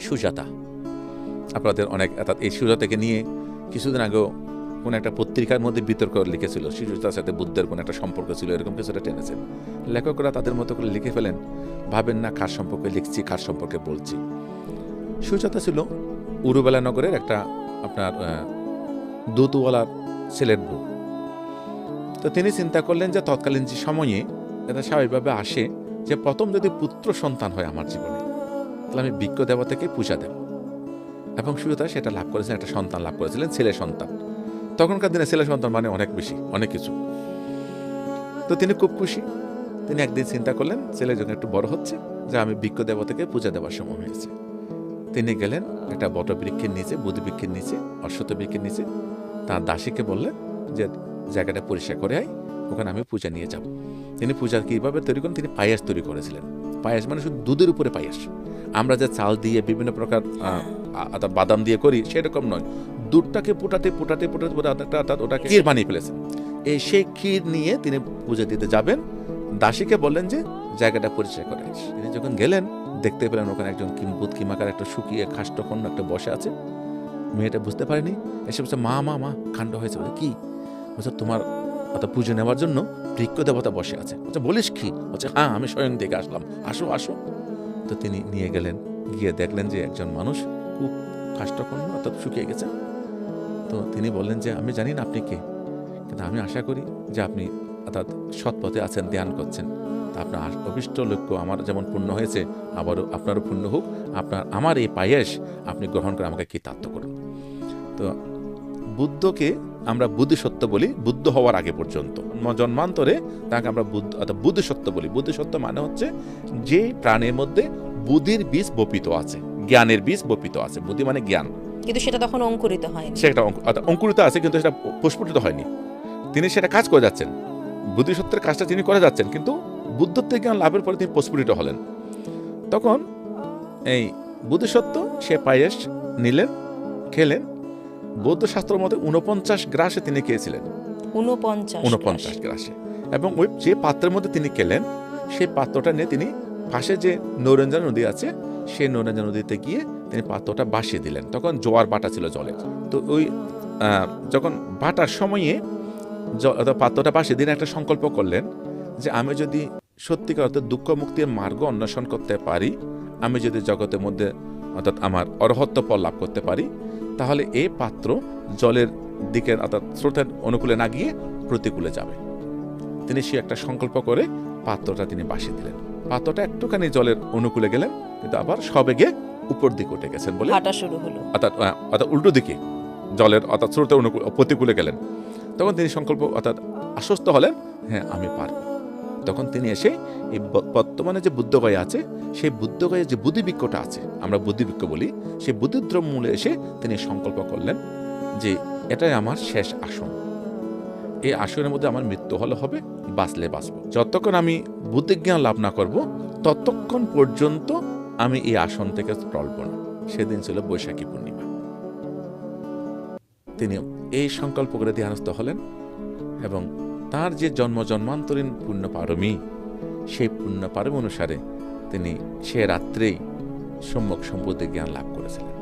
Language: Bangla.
সুজাতা। আপনাদের অনেক অর্থাৎ এই সুজাতাকে নিয়ে কিছুদিন আগেও কোনো একটা পত্রিকার মধ্যে বিতর্ক লিখেছিল। সুজাতার সাথে বুদ্ধের কোনো একটা সম্পর্ক ছিল, এরকম কিছুটা টেনেছেন। লেখকরা তাদের মতো করে লিখে ফেলেন, ভাবেন না কার সম্পর্কে লিখছি কার সম্পর্কে বলছি। সুজাতা ছিল উরুবেলা নগরের একটা আপনার দুতুওয়ালার ছেলের বউ। তো তিনি চিন্তা করলেন যে তৎকালীন যে সময়ে এটা স্বাভাবিকভাবে আসে যে প্রথম যদি পুত্র সন্তান হয় আমার জীবনে আমি বিজ্ঞ দেবতাকে পূজা দেব। এবং সুজাতা সেটা লাভ করেছিলেন একটা সন্তান লাভ করেছিলেন, ছেলে সন্তান। তখনকার দিনে ছেলে সন্তান মানে অনেক বেশি, অনেক কিছু। তো তিনি খুব খুশি। তিনি একদিন চিন্তা করলেন, ছেলে যখন একটু বড় হচ্ছে, যে আমি বিজ্ঞ দেবতাকে পূজা দেওয়ার সময় হয়েছে। তিনি গেলেন একটা বট বৃক্ষের নিচে বুধ বৃক্ষের নিচে অশ্বত বৃক্ষের নিচে। তার দাসীকে বললেন যে, জায়গাটা পরিষ্কার করে আয়, ওখানে আমি পূজা নিয়ে যাব। তিনি পূজা কীভাবে তৈরি করেন? তিনি পায়াস তৈরি করেছিলেন। পায়াস মানে শুধু দুধের উপরে পায়াস। আমরা যে চাল দিয়ে বিভিন্ন প্রকার বাদাম দিয়ে করি, সেরকম নয়। দুধটাকে পুটাতে পুটাতে পুটাতে অর্থাৎ ওটাকে ক্ষীর বানিয়ে ফেলেছেন। এই সেই ক্ষীর নিয়ে তিনি পূজা দিতে যাবেন। দাসীকে বললেন যে, জায়গাটা পরিষ্কার করে তিনি যখন গেলেন, দেখতে পেলেন ওখানে একজন কিম্বুত কিমাকার একটা শুকিয়ে খাষ্টখণ্ড একটা বসে আছে। মেয়েটা বুঝতে পারেনি। এসে বলছে, মা মা মা, কাণ্ড হয়েছে। বলে কি? বলছে, তোমার অর্থাৎ পুজো নেওয়ার জন্য বৃক্ষ দেবতা বসে আছে। বলছে, বলিস কি? বলছে হ্যাঁ আমি স্বয়ং দেখে আসলাম। আসো আসো। তো তিনি নিয়ে গেলেন। গিয়ে দেখলেন যে একজন মানুষ খুব কাষ্টখণ্ড অর্থাৎ শুকিয়ে গেছে। তো তিনি বললেন যে, আমি জানি না আপনি কে, কিন্তু আমি আশা করি যে আপনি অর্থাৎ সৎ পথে আছেন, ধ্যান করছেন। তা আপনার অভিষ্ট লক্ষ্য আমার যেমন পূর্ণ হয়েছে, আবারও আপনারও পূর্ণ হোক। আপনার, আমার এই পায়েস আপনি গ্রহণ করে আমাকে কৃতার্থ করুন? তো বুদ্ধকে আমরা বুদ্ধিসত্ত্ব বলি বুদ্ধ হওয়ার আগে পর্যন্ত। জন্ম- জন্মান্তরে তাকে আমরা বুদ্ধ অর্থাৎ বুদ্ধিসত্ত্ব বলি। বুদ্ধিসত্ত্ব মানে হচ্ছে যে প্রাণের মধ্যে বুদ্ধির বীজ বপিত আছে জ্ঞানের বীজ বপিত আছে। বুদ্ধি মানে জ্ঞান। কিন্তু সেটা তখন অঙ্কুরিত হয়নি। সেটা অঙ্কুরিত আছে কিন্তু সেটা প্রস্ফুটিত হয়নি। তিনি সেটা কাজ করে যাচ্ছেন। বুদ্ধিসত্ত্বের কাজটা তিনি করে যাচ্ছেন কিন্তু বুদ্ধত্বের জ্ঞান লাভের পরে তিনি প্রস্ফুটিত হলেন। তখন এই বুদ্ধিসত্ত্ব সে পায়েস নিলেন খেলেন বৌদ্ধ শাস্ত্র মতে উনপঞ্চাশ গ্রাসে তিনি খেয়েছিলেন। উনপঞ্চাশ গ্রাসে। এবং ওই যে পাত্রের মধ্যে তিনি খেলেন সেই পাত্রটা নিয়ে তিনি পাশে যে নৌরঞ্জন নদী আছে সেই নৌরঞ্জন নদীতে গিয়ে তিনি পাত্রটা বাসিয়ে দিলেন। তখন জোয়ার বাটা ছিল জলে তো ওই যখন বাটার সময়ে পাত্রটা বাসিয়ে দিন একটা সংকল্প করলেন যে আমি যদি সত্যিকার অর্থে দুঃখ মুক্তির মার্গ অন্বেষণ করতে পারি আমি যদি জগতের মধ্যে অর্থাৎ আমার অরহত্ব পর লাভ করতে পারি তাহলে এ পাত্র জলের দিকে অর্থাৎ স্রোতের অনুকূলে না গিয়ে প্রতিকূলে যাবে। তিনি সে একটা সংকল্প করে পাত্রটা তিনি বাসিয়ে দিলেন। পাত্রটা একটুখানি জলের অনুকূলে গেলেন কিন্তু আবার সবেগে উপর দিকে উঠে গেছেন বলে হাঁটা শুরু হলো। অর্থাৎ অর্থাৎ উল্টো দিকে জলের অর্থাৎ স্রোতের অনুকূল প্রতিকূলে গেলেন। তখন তিনি সংকল্প অর্থাৎ আশ্বস্ত হলেন হ্যাঁ আমি পারব। তখন তিনি এসে এই বর্তমানে যে বুদ্ধগয়া আছে, সেই বুদ্ধগয়ে যে বুদ্ধিবৃক্ষটা আছে, আমরা বুদ্ধিবৃক্ষ বলি, সেই বুদ্ধিদ্রম মূলে এসে তিনি সংকল্প করলেন যে এটাই আমার শেষ আসন। এই আসনের মধ্যে আমার মৃত্যু হলে হবে, বাঁচলে বাঁচব। যতক্ষণ আমি বুদ্ধিজ্ঞান লাভ না করব, ততক্ষণ পর্যন্ত আমি এই আসন থেকে টলব না। সেদিন ছিল বৈশাখী পূর্ণিমা। তিনি এই সংকল্প করে ধ্যানস্থ হলেন এবং তার যে জন্ম জন্মান্তরীণ পুণ্যপারমী, সেই পুণ্যপারমী অনুসারে তিনি সে রাত্রেই সম্যক সম্পত্তি জ্ঞান লাভ করেছিলেন।